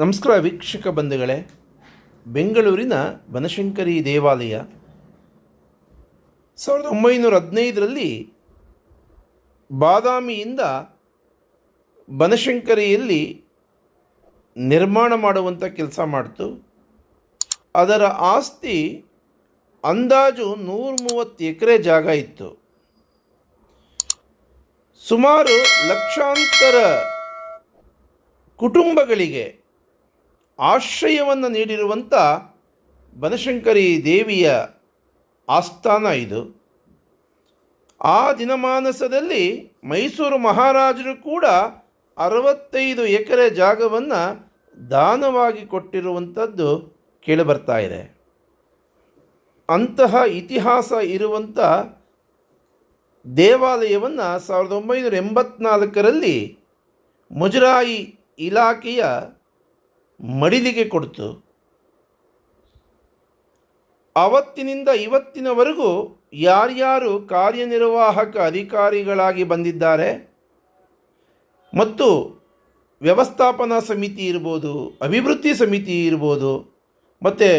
ನಮಸ್ಕಾರ ವೀಕ್ಷಕ ಬಂಧುಗಳೇ. ಬೆಂಗಳೂರಿನ ಬನಶಂಕರಿ ದೇವಾಲಯ ಸಾವಿರದ ಒಂಬೈನೂರ ಹದಿನೈದರಲ್ಲಿ ಬಾದಾಮಿಯಿಂದ ಬನಶಂಕರಿಯಲ್ಲಿ ನಿರ್ಮಾಣ ಮಾಡುವಂಥ ಕೆಲಸ ಮಾಡಿತು. ಅದರ ಆಸ್ತಿ ಅಂದಾಜು ನೂರ ಮೂವತ್ತು ಎಕರೆ ಜಾಗ ಇತ್ತು. ಸುಮಾರು ಲಕ್ಷಾಂತರ ಕುಟುಂಬಗಳಿಗೆ ಆಶ್ರಯವನ್ನು ನೀಡಿರುವಂಥ ಬನಶಂಕರಿ ದೇವಿಯ ಆಸ್ಥಾನ ಇದು. ಆ ದಿನಮಾನಸದಲ್ಲಿ ಮೈಸೂರು ಮಹಾರಾಜರು ಕೂಡ ಅರವತ್ತೈದು ಎಕರೆ ಜಾಗವನ್ನು ದಾನವಾಗಿ ಕೊಟ್ಟಿರುವಂಥದ್ದು ಕೇಳಿಬರ್ತಾ ಇದೆ. ಅಂತಹ ಇತಿಹಾಸ ಇರುವಂಥ ದೇವಾಲಯವನ್ನು ಸಾವಿರದ ಒಂಬೈನೂರ ಎಂಬತ್ನಾಲ್ಕರಲ್ಲಿ ಮುಜರಾಯಿ ಇಲಾಖೆಯ ಮಡಿಲಿಗೆ ಕೊಡ್ತು. ಅವತ್ತಿನಿಂದ ಇವತ್ತಿನವರೆಗೂ ಯಾರ್ಯಾರು ಕಾರ್ಯನಿರ್ವಾಹಕ ಅಧಿಕಾರಿಗಳಾಗಿ ಬಂದಿದ್ದಾರೆ ಮತ್ತು ವ್ಯವಸ್ಥಾಪನಾ ಸಮಿತಿ ಇರ್ಬೋದು, ಅಭಿವೃದ್ಧಿ ಸಮಿತಿ ಇರ್ಬೋದು, ಮತ್ತು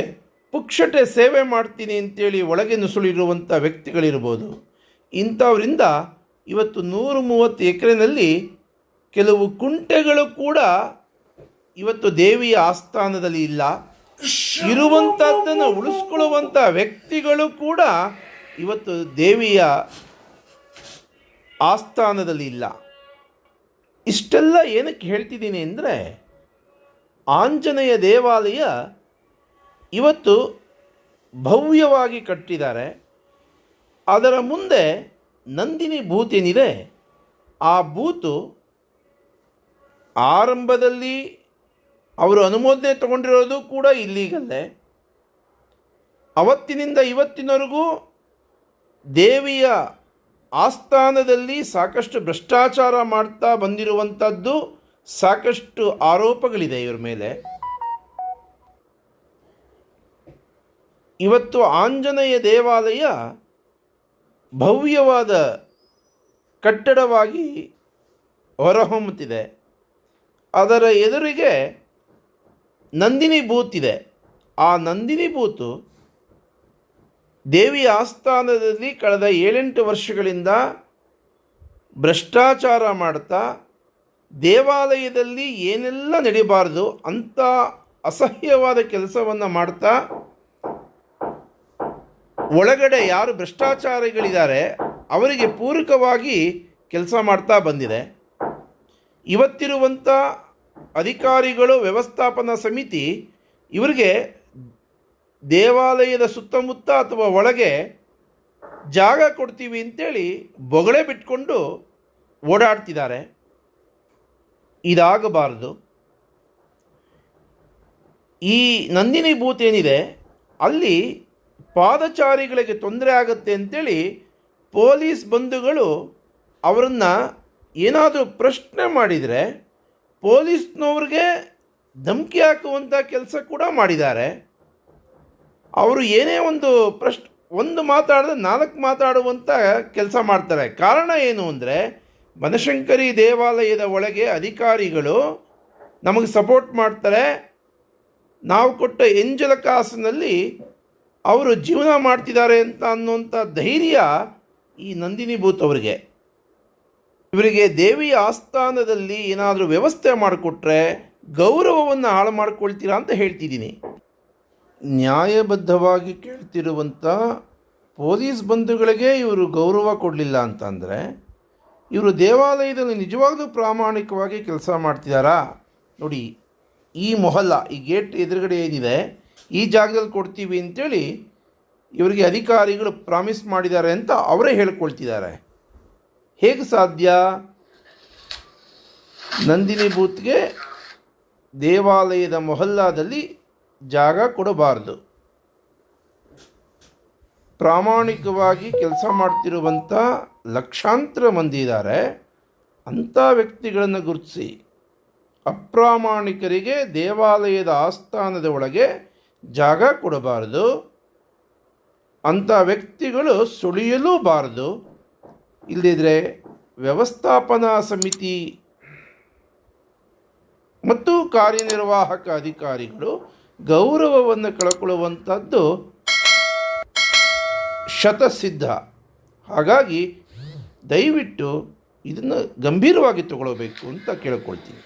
ಪುಕ್ಷಟೆ ಸೇವೆ ಮಾಡ್ತೀನಿ ಅಂತೇಳಿ ಒಳಗೆ ನುಸುಳಿರುವಂಥ ವ್ಯಕ್ತಿಗಳಿರ್ಬೋದು. ಇಂಥವರಿಂದ ಇವತ್ತು ನೂರು ಮೂವತ್ತು ಎಕರೆನಲ್ಲಿ ಕೆಲವು ಕುಂಟೆಗಳು ಕೂಡ ಇವತ್ತು ದೇವಿಯ ಆಸ್ಥಾನದಲ್ಲಿ ಇಲ್ಲ. ಇರುವಂಥದ್ದನ್ನು ಉಳಿಸ್ಕೊಳ್ಳುವಂಥ ವ್ಯಕ್ತಿಗಳು ಕೂಡ ಇವತ್ತು ದೇವಿಯ ಆಸ್ಥಾನದಲ್ಲಿ ಇಲ್ಲ. ಇಷ್ಟೆಲ್ಲ ಏನಕ್ಕೆ ಹೇಳ್ತಿದ್ದೀನಿ ಅಂದರೆ ಆಂಜನೇಯ ದೇವಾಲಯ ಇವತ್ತು ಭವ್ಯವಾಗಿ ಕಟ್ಟಿದ್ದಾರೆ. ಅದರ ಮುಂದೆ ನಂದಿನಿ ಭೂತೇನಿದೆ. ಆ ಬೂತು ಆರಂಭದಲ್ಲಿ ಅವರು ಅನುಮೋದನೆ ತಗೊಂಡಿರೋದು ಕೂಡ ಇಲ್ಲೀಗಲ್ಲೇ ಅವತ್ತಿನಿಂದ ಇವತ್ತಿನವರೆಗೂ ದೇವಿಯ ಆಸ್ಥಾನದಲ್ಲಿ ಸಾಕಷ್ಟು ಭ್ರಷ್ಟಾಚಾರ ಮಾಡ್ತಾ ಬಂದಿರುವಂಥದ್ದು ಸಾಕಷ್ಟು ಆರೋಪಗಳಿದೆ ಇವ್ರ ಮೇಲೆ. ಇವತ್ತು ಆಂಜನೇಯ ದೇವಾಲಯ ಭವ್ಯವಾದ ಕಟ್ಟಡವಾಗಿ ಹೊರಹೊಮ್ಮುತ್ತಿದೆ. ಅದರ ಎದುರಿಗೆ ನಂದಿನಿ ಬೂತ್ ಇದೆ. ಆ ನಂದಿನಿ ಬೂತು ದೇವಿ ಆಸ್ಥಾನದಲ್ಲಿ ಕಳೆದ ಏಳೆಂಟು ವರ್ಷಗಳಿಂದ ಭ್ರಷ್ಟಾಚಾರ ಮಾಡ್ತಾ ದೇವಾಲಯದಲ್ಲಿ ಏನೆಲ್ಲ ನಡೀಬಾರ್ದು ಅಂಥ ಅಸಹ್ಯವಾದ ಕೆಲಸವನ್ನು ಮಾಡ್ತಾ ಒಳಗಡೆ ಯಾರು ಭ್ರಷ್ಟಾಚಾರಿಗಳಿದ್ದಾರೆ ಅವರಿಗೆ ಪೂರಕವಾಗಿ ಕೆಲಸ ಮಾಡ್ತಾ ಬಂದಿದೆ. ಇವತ್ತಿರುವಂಥ ಅಧಿಕಾರಿಗಳು, ವ್ಯವಸ್ಥಾಪನಾ ಸಮಿತಿ ಇವರಿಗೆ ದೇವಾಲಯದ ಸುತ್ತಮುತ್ತ ಅಥವಾ ಒಳಗೆ ಜಾಗ ಕೊಡ್ತೀವಿ ಅಂತೇಳಿ ಬೊಗಳೆ ಬಿಟ್ಕೊಂಡು ಓಡಾಡ್ತಿದ್ದಾರೆ. ಇದಾಗಬಾರದು. ಈ ನಂದಿನಿ ಭೂತ್ ಏನಿದೆ, ಅಲ್ಲಿ ಪಾದಚಾರಿಗಳಿಗೆ ತೊಂದರೆ ಆಗುತ್ತೆ ಅಂತೇಳಿ ಪೊಲೀಸ್ ಬಂಧುಗಳು ಅವರನ್ನು ಏನಾದರೂ ಪ್ರಶ್ನೆ ಮಾಡಿದರೆ ಪೊಲೀಸ್ನವ್ರಿಗೆ ಧಮಕಿ ಹಾಕುವಂಥ ಕೆಲಸ ಕೂಡ ಮಾಡಿದ್ದಾರೆ. ಅವರು ಏನೇ ಒಂದು ಪ್ರಶ್ನೆ, ಒಂದು ಮಾತಾಡಿದ್ರೆ ನಾಲ್ಕು ಮಾತಾಡುವಂಥ ಕೆಲಸ ಮಾಡ್ತಾರೆ. ಕಾರಣ ಏನು ಅಂದರೆ, ಬನಶಂಕರಿ ದೇವಾಲಯದ ಒಳಗೆ ಅಧಿಕಾರಿಗಳು ನಮಗೆ ಸಪೋರ್ಟ್ ಮಾಡ್ತಾರೆ. ನಾವು ಕೊಟ್ಟ ಎಂಜಲ ಕಾಸಿನಲ್ಲಿ ಅವರು ಜೀವನ ಮಾಡ್ತಿದ್ದಾರೆ ಅಂತ ಅನ್ನುವಂಥ ಧೈರ್ಯ ಈ ನಂದಿನಿ ಭೂತ್ ಅವರಿಗೆ. ಇವರಿಗೆ ದೇವಿಯ ಆಸ್ಥಾನದಲ್ಲಿ ಏನಾದರೂ ವ್ಯವಸ್ಥೆ ಮಾಡಿಕೊಟ್ರೆ ಗೌರವವನ್ನು ಹಾಳು ಮಾಡ್ಕೊಳ್ತೀರಾ ಅಂತ ಹೇಳ್ತಿದ್ದೀನಿ. ನ್ಯಾಯಬದ್ಧವಾಗಿ ಕೇಳ್ತಿರುವಂಥ ಪೊಲೀಸ್ ಬಂಧುಗಳಿಗೆ ಇವರು ಗೌರವ ಕೊಡಲಿಲ್ಲ ಅಂತಂದರೆ ಇವರು ದೇವಾಲಯದಲ್ಲಿ ನಿಜವಾಗ್ಲೂ ಪ್ರಾಮಾಣಿಕವಾಗಿ ಕೆಲಸ ಮಾಡ್ತಿದ್ದಾರಾ ನೋಡಿ, ಈ ಮೊಹಲ್ಲ, ಈ ಗೇಟ್ ಎದುರುಗಡೆ ಏನಿದೆ, ಈ ಜಾಗದಲ್ಲಿ ಕೊಡ್ತೀವಿ ಅಂತೇಳಿ ಇವರಿಗೆ ಅಧಿಕಾರಿಗಳು ಪ್ರಾಮಿಸ್ ಮಾಡಿದ್ದಾರೆ ಅಂತ ಅವರೇ ಹೇಳ್ಕೊಳ್ತಿದ್ದಾರೆ. ಹೇಗೆ ಸಾಧ್ಯ? ನಂದಿನಿ ಬೂತ್ಗೆ ದೇವಾಲಯದ ಮೊಹಲ್ಲಾದಲ್ಲಿ ಜಾಗ ಕೊಡಬಾರದು. ಪ್ರಾಮಾಣಿಕವಾಗಿ ಕೆಲಸ ಮಾಡ್ತಿರುವಂಥ ಲಕ್ಷಾಂತರ ಮಂದಿ ಇದ್ದಾರೆ. ಅಂಥ ವ್ಯಕ್ತಿಗಳನ್ನು ಗುರುತಿಸಿ. ಅಪ್ರಾಮಾಣಿಕರಿಗೆ ದೇವಾಲಯದ ಆಸ್ಥಾನದ ಒಳಗೆ ಜಾಗ ಕೊಡಬಾರದು. ಅಂಥ ವ್ಯಕ್ತಿಗಳು ಸುಳಿಯಲೂಬಾರದು ಇಲ್ಲದಿದ್ದರೆ ವ್ಯವಸ್ಥಾಪನಾ ಸಮಿತಿ ಮತ್ತು ಕಾರ್ಯನಿರ್ವಾಹಕ ಅಧಿಕಾರಿಗಳು ಗೌರವವನ್ನು ಕಳ್ಕೊಳ್ಳುವಂಥದ್ದು ಶತಸಿದ್ಧ. ಹಾಗಾಗಿ ದಯವಿಟ್ಟು ಇದನ್ನು ಗಂಭೀರವಾಗಿ ತಗೊಳ್ಬೇಕು ಅಂತ ಕೇಳ್ಕೊಳ್ತೀನಿ.